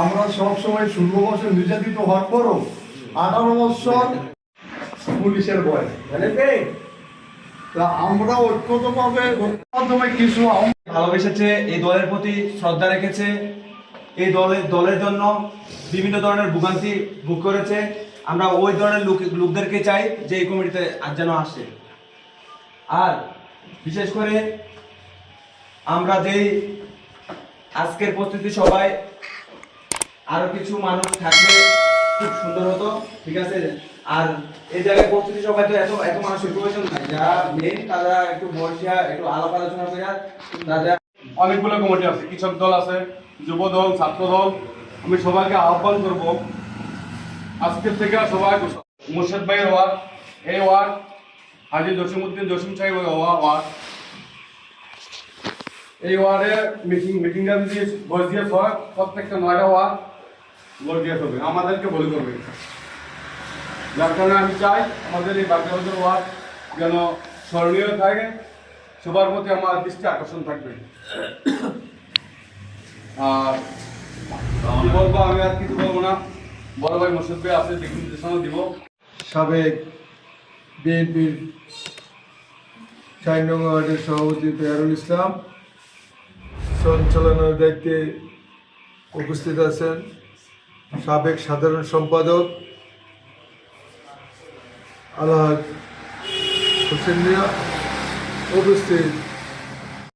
আমরা সবসময় ষোলো বছর নির্যাতিত হওয়ার পরও আঠারো বছর পুলিশের তা আমরা ঐক্যতভাবে কিছু ভালোবেসেছে এই দলের প্রতি শ্রদ্ধা রেখেছে। এই দলের দলের জন্য বিভিন্ন ধরনের ভোগান্তি ভোগ করেছে। আমরা ওই ধরনের লোক লোকদেরকে চাই যে এই কমিটিতে আর যেন আসে। আর বিশেষ করে আমরা যেই আজকের প্রস্তুতি সবাই আরও কিছু মানুষ থাকলে খুব সুন্দর হতো, ঠিক আছে? আর এই জায়গায় প্রস্তুতি সবাই তো এত এত মানুষের প্রয়োজন নাই। যারা মেন তারা একটু বসিয়া একটু আলাপ আলোচনা করে তারা অনেকগুলো কমিটি আছে। কৃষক দল আছে, যুব দল, ছাত্র দল। আমি সবাইকে আহ্বান করব আজকের থেকে সবাই মুর্শেদ ভাইয়ের ওয়ার্ড এই ওয়ার্ড হাজি জসিমউদ্দিন জসিম সাহেব ওয়ার্ড এই ওয়ার্ডে মিটিং মিটিংটা যদি দিয়ে হয় প্রত্যেকটা নয়টা ওয়ার্ড দিয়ে হবে আমাদেরকে বলে করবে। যার কারণে আমি চাই আমাদের এই বাগদাবাদের ওয়ার্ড যেন স্মরণীয় থাকে, সবার প্রতি আমার দৃষ্টি আকর্ষণ থাকবে। আর বলব আমি আর কিছু বলব না। বড় ভাই মোর্শেদ ভাই আছে নির্দেশনা দিব। সাবেক বিএনপির চার নং ওয়ার্ডের সভাপতি পেয়ারুল ইসলাম সঞ্চালনার দায়িত্বে উপস্থিত আছেন সাবেক সাধারণ সম্পাদক আলহাজ হোসেন উপস্থিত